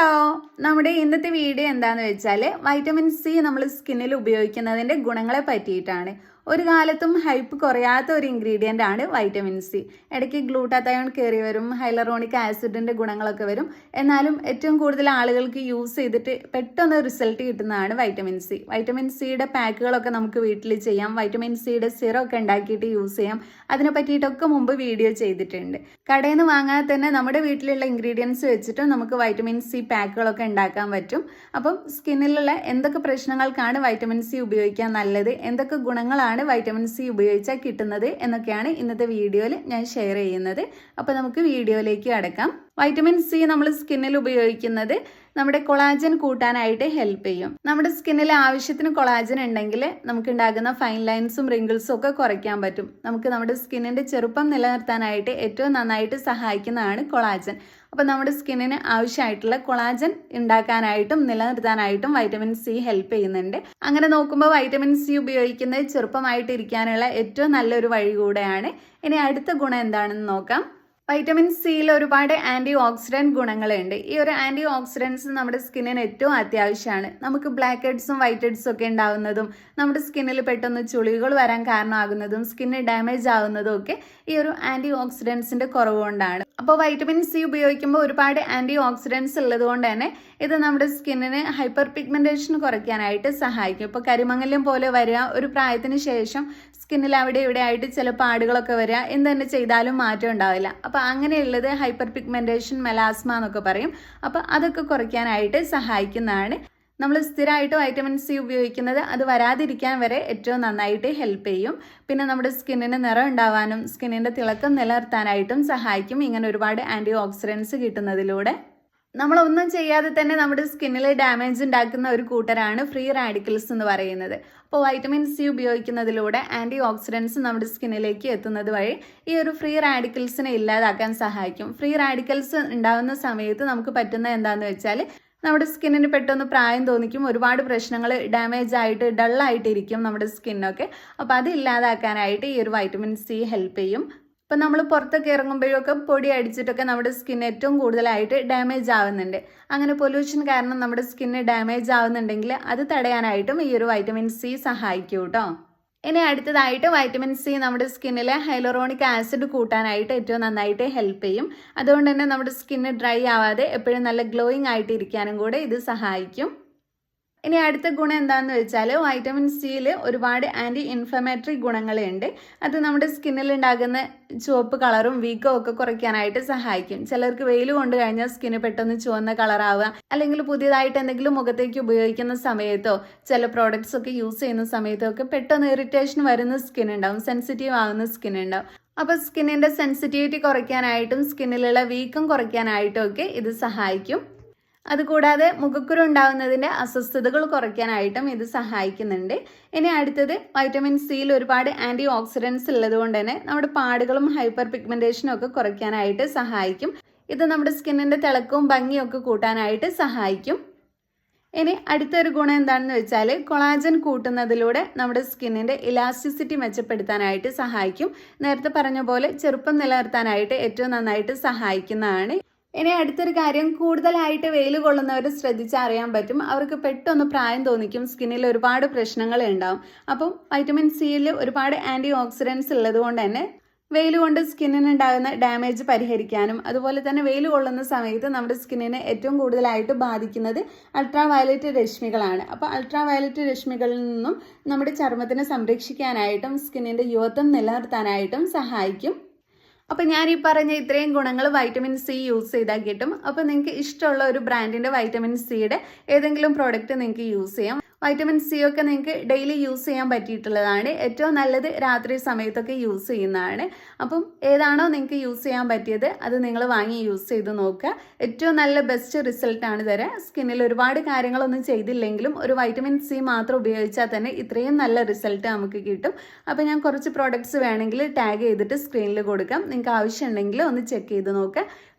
Hello നമ്മുടെ ഇന്നത്തെ video എന്താന്ന് വെച്ചാൽ വൈറ്റമിൻ സി നമ്മൾ സ്കിന്നിൽ ഉപയോഗിക്കുന്നതിന്റെ ഗുണങ്ങളെ പറ്റിയിട്ടാണ്. ഒരു കാലത്തും ഹൈപ്പ് കുറയാത്ത ഒരു ഇൻഗ്രീഡിയന്റ് ആണ് വൈറ്റമിൻ സി ഇടയ്ക്ക് ഗ്ലൂട്ടാത്തയോൺ കയറി വരും ഹൈലറോണിക് ആസിഡിന്റെ ഗുണങ്ങളൊക്കെ വരും. എന്നാലും ഏറ്റവും കൂടുതൽ ആളുകൾക്ക് യൂസ് ചെയ്തിട്ട് പെട്ടെന്ന് റിസൾട്ട് കിട്ടുന്നതാണ് വൈറ്റമിൻ സി വൈറ്റമിൻ സിയുടെ പാക്കുകളൊക്കെ നമുക്ക് വീട്ടിൽ ചെയ്യാം. വൈറ്റമിൻ സിയുടെ സിറം ഒക്കെ ഉണ്ടാക്കിയിട്ട് യൂസ് ചെയ്യാം. അതിനെ പറ്റിയിട്ടൊക്കെ മുമ്പ് വീഡിയോ ചെയ്തിട്ടുണ്ട്. കടയിൽ നിന്ന് വാങ്ങാതെ തന്നെ നമ്മുടെ വീട്ടിലുള്ള ഇൻഗ്രീഡിയൻസ് വെച്ചിട്ട് നമുക്ക് വൈറ്റമിൻ സി പാക്കുകളൊക്കെ ഉണ്ടാക്കാൻ പറ്റും. അപ്പം സ്കിന്നിലുള്ള എന്തൊക്കെ പ്രശ്നങ്ങൾക്കാണ് വൈറ്റമിൻ സി ഉപയോഗിക്കാൻ നല്ലത്? എന്തൊക്കെ ഗുണങ്ങളാണ് വൈറ്റമിൻ സി ഉപയോഗിച്ചാൽ കിട്ടുന്നത് എന്നൊക്കെയാണ് ഇന്നത്തെ വീഡിയോയിൽ ഞാൻ ഷെയർ ചെയ്യുന്നത്. അപ്പോൾ നമുക്ക് വീഡിയോയിലേക്ക് അടക്കാം വൈറ്റമിൻ സി നമ്മൾ സ്കിന്നിൽ ഉപയോഗിക്കുന്നത് നമ്മുടെ കൊളാജൻ കൂട്ടാനായിട്ട് ഹെൽപ്പ് ചെയ്യും. നമ്മുടെ സ്കിന്നിൽ ആവശ്യത്തിന് കൊളാജൻ ഉണ്ടെങ്കിൽ നമുക്ക് ഉണ്ടാകുന്ന ഫൈൻ ലൈൻസും റിങ്കിൾസും ഒക്കെ കുറയ്ക്കാൻ പറ്റും. നമുക്ക് നമ്മുടെ സ്കിന്നിന്റെ ചെറുപ്പം നിലനിർത്താനായിട്ട് ഏറ്റവും നന്നായിട്ട് സഹായിക്കുന്നതാണ് കൊളാജൻ അപ്പോൾ നമ്മുടെ സ്കിന്നിന് ആവശ്യമായിട്ടുള്ള കൊളാജൻ ഉണ്ടാക്കാനായിട്ടും നിലനിർത്താനായിട്ടും വൈറ്റമിൻ സി ഹെൽപ്പ് ചെയ്യുന്നുണ്ട്. അങ്ങനെ നോക്കുമ്പോൾ വൈറ്റമിൻ സി ഉപയോഗിക്കുന്നത് ചെറുപ്പമായിട്ട് ഇരിക്കാനുള്ള ഏറ്റവും നല്ലൊരു വഴി കൂടെയാണ്. ഇനി അടുത്ത ഗുണം എന്താണെന്ന് നോക്കാം. വൈറ്റമിൻ സിയിൽ ഒരുപാട് ആന്റി ഓക്സിഡന്റ് ഗുണങ്ങളുണ്ട്. ഈ ഒരു ആന്റി ഓക്സിഡൻസ് നമ്മുടെ സ്കിന്നിന് ഏറ്റവും അത്യാവശ്യമാണ്. നമുക്ക് ബ്ലാക്ക് ഹെഡ്സും വൈറ്റ് ഹെഡ്സും ഒക്കെ ഉണ്ടാകുന്നതും നമ്മുടെ സ്കിന്നിൽ പെട്ടെന്ന് ചുളികൾ വരാൻ കാരണമാകുന്നതും സ്കിന്ന് ഡാമേജ് ആവുന്നതും ഒക്കെ ഈ ഒരു ആന്റി ഓക്സിഡൻസിന്റെ കുറവ് കൊണ്ടാണ് അപ്പോൾ വൈറ്റമിൻ സി ഉപയോഗിക്കുമ്പോൾ ഒരുപാട് ആന്റി ഓക്സിഡൻസ് ഉള്ളത് കൊണ്ട് തന്നെ ഇത് നമ്മുടെ സ്കിന്നിന് ഹൈപ്പർ പിഗ്മെന്റേഷൻ കുറയ്ക്കാനായിട്ട് സഹായിക്കും. ഇപ്പോൾ കരിമങ്ങല്യം പോലെ വരിക ഒരു പ്രായത്തിന് ശേഷം സ്കിന്നിൽ അവിടെ ഇവിടെ ആയിട്ട് ചില പാടുകളൊക്കെ വരിക എന്ത് തന്നെ ചെയ്താലും മാറ്റം ഉണ്ടാവില്ല. അപ്പോൾ അങ്ങനെയുള്ളത് ഹൈപ്പർ പിഗ്മെന്റേഷൻ മെലാസ്മ എന്നൊക്കെ പറയും. അപ്പോൾ അതൊക്കെ കുറയ്ക്കാനായിട്ട് സഹായിക്കുന്നതാണ്. നമ്മൾ സ്ഥിരമായിട്ട് വൈറ്റമിൻ സി ഉപയോഗിക്കുന്നത് അത് വരാതിരിക്കാൻ വരെ ഏറ്റവും നന്നായിട്ട് ഹെൽപ്പ് ചെയ്യും. പിന്നെ നമ്മുടെ സ്കിന്നിന് നിറം ഉണ്ടാവാനും സ്കിന്നിന്റെ തിളക്കം നിലനിർത്താനായിട്ടും സഹായിക്കും. ഇങ്ങനെ ഒരുപാട് ആന്റി ഓക്സിഡൻസ് കിട്ടുന്നതിലൂടെ നമ്മളൊന്നും ചെയ്യാതെ തന്നെ നമ്മുടെ സ്കിന്നിൽ ഡാമേജ് ഉണ്ടാക്കുന്ന ഒരു കൂട്ടരാണ് ഫ്രീ റാഡിക്കൽസ് എന്ന് പറയുന്നത്. അപ്പോൾ വൈറ്റമിൻ സി ഉപയോഗിക്കുന്നതിലൂടെ ആന്റി ഓക്സിഡൻസ് നമ്മുടെ സ്കിന്നിലേക്ക് എത്തുന്നത് വഴി ഈ ഒരു ഫ്രീ റാഡിക്കൽസിനെ ഇല്ലാതാക്കാൻ സഹായിക്കും. ഫ്രീ റാഡിക്കൽസ് ഉണ്ടാകുന്ന സമയത്ത് നമുക്ക് പറ്റുന്ന എന്താണെന്ന് വെച്ചാൽ നമ്മുടെ സ്കിന്നിന് പെട്ടെന്ന് പ്രായം തോന്നിക്കും. ഒരുപാട് പ്രശ്നങ്ങൾ ഡാമേജ് ആയിട്ട് ഡള്ളായിട്ടിരിക്കും നമ്മുടെ സ്കിന്നൊക്കെ. അപ്പോൾ അത് ഇല്ലാതാക്കാനായിട്ട് ഈ ഒരു വൈറ്റമിൻ സി ഹെൽപ്പ് ചെയ്യും. ഇപ്പം നമ്മൾ പുറത്തൊക്കെ ഇറങ്ങുമ്പോഴൊക്കെ പൊടി അടിച്ചിട്ടൊക്കെ നമ്മുടെ സ്കിൻ ഏറ്റവും കൂടുതലായിട്ട് ഡാമേജ് ആവുന്നുണ്ട്. അങ്ങനെ പൊല്യൂഷൻ കാരണം നമ്മുടെ സ്കിന്ന് ഡാമേജ് ആവുന്നുണ്ടെങ്കിൽ അത് തടയാനായിട്ടും ഈ ഒരു വൈറ്റമിൻ സി സഹായിക്കും കേട്ടോ. ഇനി അടുത്തതായിട്ട് വൈറ്റമിൻ സി നമ്മുടെ സ്കിന്നിലെ ഹൈലോറോണിക് ആസിഡ് കൂട്ടാനായിട്ട് ഏറ്റവും നന്നായിട്ട് ഹെൽപ്പ് ചെയ്യും. അതുകൊണ്ട് തന്നെ നമ്മുടെ സ്കിന്ന് ഡ്രൈ ആവാതെ എപ്പോഴും നല്ല ഗ്ലോയിങ് ആയിട്ട് ഇരിക്കാനും കൂടെ ഇത് സഹായിക്കും. ഇനി അടുത്ത ഗുണം എന്താണെന്ന് വെച്ചാൽ വൈറ്റമിൻ സിയിൽ ഒരുപാട് ആന്റി ഇൻഫ്ലമേറ്ററി ഗുണങ്ങളുണ്ട്. അത് നമ്മുടെ സ്കിന്നിൽ ഉണ്ടാകുന്ന ചുവപ്പ് കളറും വീക്കവും ഒക്കെ കുറയ്ക്കാനായിട്ട് സഹായിക്കും. ചിലർക്ക് വെയിൽ കൊണ്ട് കഴിഞ്ഞാൽ സ്കിന്ന് പെട്ടെന്ന് ചുവന്ന കളറാവുക അല്ലെങ്കിൽ പുതിയതായിട്ട് എന്തെങ്കിലും മുഖത്തേക്ക് ഉപയോഗിക്കുന്ന സമയത്തോ ചില പ്രോഡക്റ്റ്സ് ഒക്കെ യൂസ് ചെയ്യുന്ന സമയത്തോ ഒക്കെ പെട്ടെന്ന് ഇറിറ്റേഷൻ വരുന്ന സ്കിൻ ഉണ്ടാവും സെൻസിറ്റീവ് ആവുന്ന സ്കിൻ ഉണ്ടാവും. അപ്പോൾ സ്കിന്നിന്റെ സെൻസിറ്റിവിറ്റി കുറയ്ക്കാനായിട്ടും സ്കിന്നിലുള്ള വീക്കം കുറയ്ക്കാനായിട്ടും ഒക്കെ ഇത് സഹായിക്കും. അതുകൂടാതെ മുഖക്കുരു ഉണ്ടാകുന്നതിന്റെ അസ്വസ്ഥതകൾ കുറയ്ക്കാനായിട്ടും ഇത് സഹായിക്കുന്നുണ്ട്. ഇനി അടുത്തത് വൈറ്റമിൻ സിയിൽ ഒരുപാട് ആന്റി ഓക്സിഡൻസ് ഉള്ളതുകൊണ്ട് തന്നെ നമ്മുടെ പാടുകളും ഹൈപ്പർ പിഗ്മെന്റേഷനും ഒക്കെ കുറയ്ക്കാനായിട്ട് സഹായിക്കും. ഇത് നമ്മുടെ സ്കിന്നിന്റെ തിളക്കവും ഭംഗിയും ഒക്കെ കൂട്ടാനായിട്ട് സഹായിക്കും. ഇനി അടുത്തൊരു ഗുണം എന്താണെന്ന് വെച്ചാൽ കൊളാജൻ കൂട്ടുന്നതിലൂടെ നമ്മുടെ സ്കിന്നിന്റെ ഇലാസ്റ്റിസിറ്റി മെച്ചപ്പെടുത്താനായിട്ട് സഹായിക്കും. നേരത്തെ പറഞ്ഞ പോലെ ചെറുപ്പം നിലനിർത്താനായിട്ട് ഏറ്റവും നന്നായിട്ട് സഹായിക്കുന്നതാണ് ഇനി അടുത്തൊരു കാര്യം കൂടുതലായിട്ട് വെയിൽ കൊള്ളുന്നവർ ശ്രദ്ധിച്ചറിയാൻ പറ്റും. അവർക്ക് പെട്ടെന്ന് പ്രായം തോന്നിക്കും സ്കിന്നിൽ ഒരുപാട് പ്രശ്നങ്ങൾ ഉണ്ടാവും. അപ്പം വൈറ്റമിൻ സിയിൽ ഒരുപാട് ആന്റി ഓക്സിഡൻസ് ഉള്ളത് കൊണ്ട് തന്നെ വെയിൽ കൊണ്ട് സ്കിന്നിന് ഉണ്ടാകുന്ന ഡാമേജ് പരിഹരിക്കാനും അതുപോലെ തന്നെ വെയിൽ കൊള്ളുന്ന സമയത്ത് നമ്മുടെ സ്കിന്നിനെ ഏറ്റവും കൂടുതലായിട്ട് ബാധിക്കുന്നത് അൾട്രാ വയലറ്റ് രശ്മികളാണ്. അപ്പോൾ അൾട്രാ വയലറ്റ് രശ്മികളിൽ നിന്നും നമ്മുടെ ചർമ്മത്തിനെ സംരക്ഷിക്കാനായിട്ടും സ്കിന്നിന്റെ യുവത്വം നിലനിർത്താനായിട്ടും സഹായിക്കും. അപ്പോൾ ഞാൻ ഈ പറഞ്ഞ ഇത്രയും ഗുണങ്ങൾ വൈറ്റമിൻ സി യൂസ് ചെയ്താൽ കിട്ടും അപ്പോൾ നിങ്ങൾക്ക് ഇഷ്ടമുള്ള ഒരു ബ്രാൻഡിന്റെ വൈറ്റമിൻ സിയുടെ ഏതെങ്കിലും പ്രോഡക്റ്റ് നിങ്ങൾക്ക് യൂസ് ചെയ്യാം. വൈറ്റമിൻ സി ഒക്കെ നിങ്ങൾക്ക് ഡെയിലി യൂസ് ചെയ്യാൻ പറ്റിയിട്ടുള്ളതാണ്. ഏറ്റവും നല്ലത് രാത്രി സമയത്തൊക്കെ യൂസ് ചെയ്യുന്നതാണ്. അപ്പം ഏതാണോ നിങ്ങൾക്ക് യൂസ് ചെയ്യാൻ പറ്റിയത് അത് നിങ്ങൾ വാങ്ങി യൂസ് ചെയ്ത് നോക്കുക. ഏറ്റവും നല്ല ബെസ്റ്റ് റിസൾട്ടാണ് തരാം സ്കിന്നിൽ ഒരുപാട് കാര്യങ്ങളൊന്നും ചെയ്തില്ലെങ്കിലും ഒരു വൈറ്റമിൻ സി മാത്രം ഉപയോഗിച്ചാൽ തന്നെ ഇത്രയും നല്ല റിസൾട്ട് നമുക്ക് കിട്ടും. അപ്പോൾ ഞാൻ കുറച്ച് പ്രോഡക്റ്റ്സ് വേണമെങ്കിൽ ടാഗ് ചെയ്തിട്ട് സ്ക്രീനിൽ കൊടുക്കാം. നിങ്ങൾക്ക് ആവശ്യമുണ്ടെങ്കിൽ ഒന്ന് ചെക്ക് ചെയ്ത് നോക്കുക.